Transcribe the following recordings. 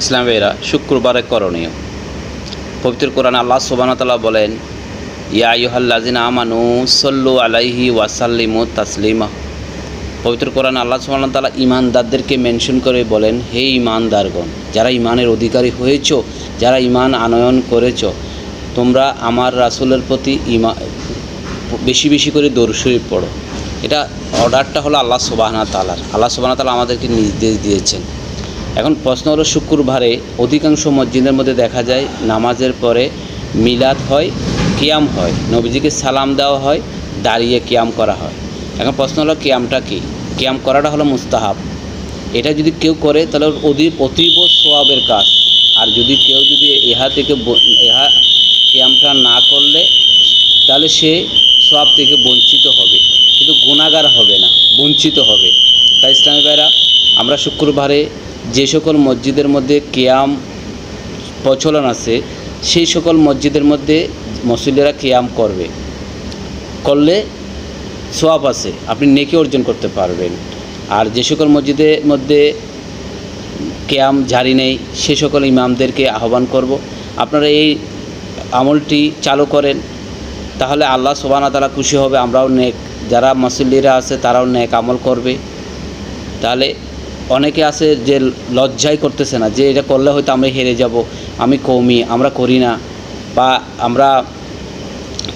ইসলাম ভাইরা শুক্রবারে করণীয়। পবিত্র কোরআন আল্লাহ সুবাহতাল্লাহ বলেন, ইয়া ইহাল্লাজিন আমানু সল্লু আলাইহি ওয়াসাল্লিমু তাসলিমা। পবিত্র কোরআন আল্লাহ সুবাহতাল্লাহ ইমানদারদেরকে মেনশন করে বলেন, হে ইমানদারগণ, যারা ইমানের অধিকারী হয়েছ, যারা ইমান আনয়ন করেছ, তোমরা আমার রাসূলের প্রতি ইমা বেশি বেশি করে দর্শরীফ পড়ো। এটা অর্ডারটা হলো আল্লাহ সুবাহনা আল্লাহ সুবাহনা তালা আমাদেরকে নির্দেশ দিয়েছেন। এখন প্রশ্ন হলো, শুক্রবারে অধিকাংশ মসজিদের মধ্যে দেখা যায় নামাজের পরে মিলাদ হয়, কিয়াম হয়। নবীজিকে সালাম দেওয়া হয়, দাঁড়িয়ে কিয়াম করা হয়। এখন প্রশ্ন হলো, কিয়ামটা কী? কিয়াম করাটা হলো মুস্তাহাব। এটা যদি কেউ করে, তাহলে অধিক অতীব সোয়াবের কাজ। আর যদি কেউ যদি ইহা থেকে ইহা কিয়ামটা না করলে, তাহলে সে সব থেকে বঞ্চিত হবে। কিন্তু গুণাগার হবে না, বঞ্চিত হবে। তাই ইসলামী ভাইরা, আমরা শুক্রবারে যে সকল মসজিদের মধ্যে কেয়াম প্রচলন আছে, সেই সকল মসজিদের মধ্যে মসজিদেরা কেয়াম করবে। করলে সোয়াব আছে, আপনি নেকি অর্জন করতে পারবেন। আর যে সকল মসজিদের মধ্যে কেয়াম জারি নেই, সে সকল ইমামদেরকে আহ্বান করব। আপনারা এই আমলটি চালু করেন, তাহলে আল্লাহ সোবানা তালা খুশি হবে, আমরাও নেক, যারা মুসল্লিরা আছে তারাও নেক আমল করবে। তাহলে অনেকে আছে যে লজ্জাই করতেছে না, যে এটা করলে হয়তো আমরা হেরে যাব, আমি কৌমি, আমরা করি না, বা আমরা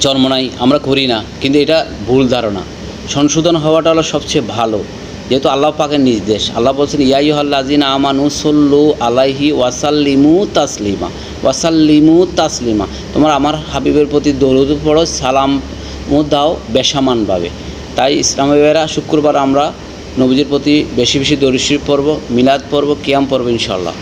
চর্মনাই আমরা করি না, কিন্তু এটা ভুল ধারণা। সংশোধন হওয়াটা হলো সবচেয়ে ভালো, যেহেতু আল্লাহ পাকের নির্দেশ। আল্লাহ বলছেন ইয়াইহাল্লাজিন আমানু সল্লু আলাইহি ওয়াসাল্লিমু তাসলিমা ওয়াসাল্লিমু তাসলিমা, তোমার আমার হাবিবের প্রতি দরুদ পড়ো সালামও দাও, বেসামানভাবে। তাই ইসলামেরা শুক্রবার আমরা নবীজির প্রতি বেশি বেশি দরিশ্রী পর্ব মিলাদ পর্ব কিয়াম পর্ব ইনশাল্লাহ